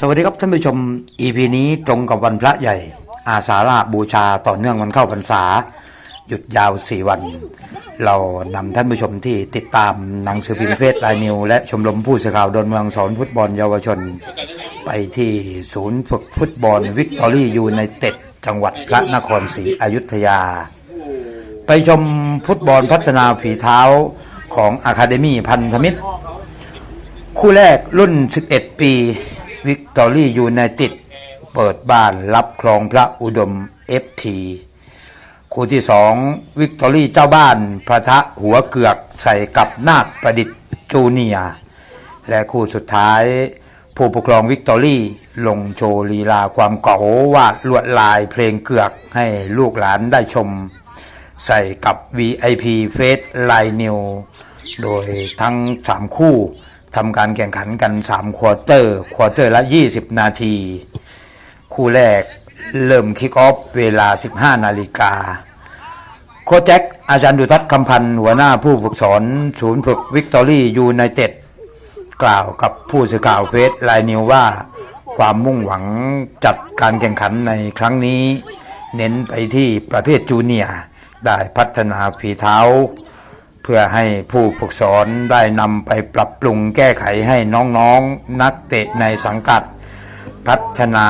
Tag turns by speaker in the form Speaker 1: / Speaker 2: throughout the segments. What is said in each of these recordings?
Speaker 1: สวัสดีครับท่านผู้ชม EP นี้ตรงกับวันพระใหญ่ อาสาฬหบูชาต่อเนื่องวันเข้าพรรษา หยุดยาว 4 วัน เรานำท่านผู้ชมที่ติดตามหนังสือพิมพ์เพจรายนิว และชมรมผู้สื่อข่าวดอนเมืองสอนฟุตบอลเยาวชน ไปที่ศูนย์ฝึกฟุตบอลวิกตอรี่ยูไนเต็ดจังหวัดพระนครศรีอยุธยา ไปชมฟุตบอลพัฒนาฝีเท้าของอะคาเดมี่พันธมิตร คู่แรกรุ่น 11 ปี วิกตอรี่ยูไนเต็ดเปิดบ้านรับครองพระอุดม FT คู่ที่สองวิกตอรี่เจ้าบ้านพระทะหัวเกือกใส่กับนาคประดิษฐ์จูเนีย และคู่สุดท้าย ผู้ปกครองวิกตอรี่ลงโชว์ลีลาความเก๋าวาดลวดลายเพลงเกือกให้ลูกหลานได้ชม ใส่กับ VIP เฟสไลนิวโดยทั้ง3คู่ ทำการแข่งขันกัน 3 ควอเตอร์ ควอเตอร์ละ 20 นาที คู่แรกเริ่มคิกออฟเวลา 15 นาฬิกา โคแจ็คอาจารย์ดุทัศน์คำพันธ์หัวหน้าผู้ฝึกสอน ศูนย์ฝึกวิกตอรี่ยูไนเต็ดกล่าวกับผู้สื่อข่าวเฟสไลนิวว่า ความมุ่งหวังจัดการแข่งขันในครั้งนี้ เน้นไปที่ประเภทจูเนียร์ได้พัฒนาฝีเท้า พื่อให้ผู้ฝึกสอนได้นำไปปรับปรุงแก้ไขให้น้องๆนนักเตะในสังกัด พัฒนา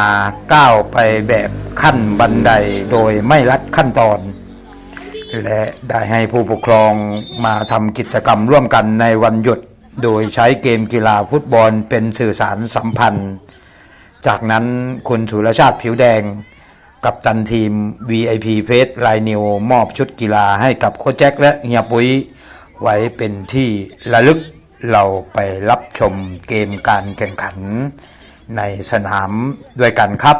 Speaker 1: ก้าวไปแบบขั้นบันไดโดยไม่ลัดขั้นตอน และได้ให้ผู้ปกครองมาทำกิจกรรมร่วมกันในวันหยุด โดยใช้เกมกีฬาฟุตบอลเป็นสื่อสารสัมพันธ์ จากนั้นคุณสุรชาติผิวแดง กับตันทีม VIP เพจไลนิวมอบชุดกีฬาให้กับโค้ชแจ็คและเฮียปุ้ยไว้เป็นที่ระลึกเราไปรับชมเกมการแข่งขันในสนามด้วยกันครับ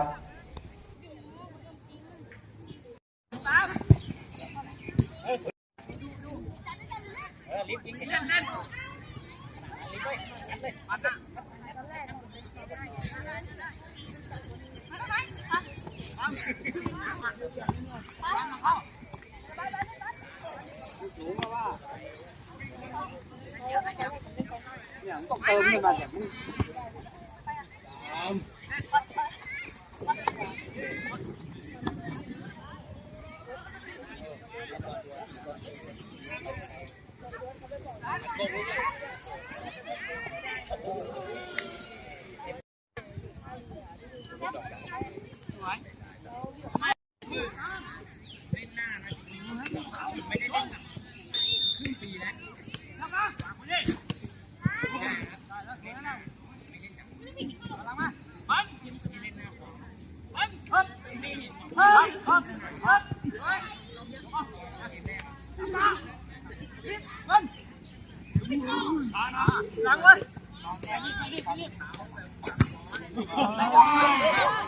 Speaker 2: ต้อง เติมขึ้นมาแบบ มึง
Speaker 3: เ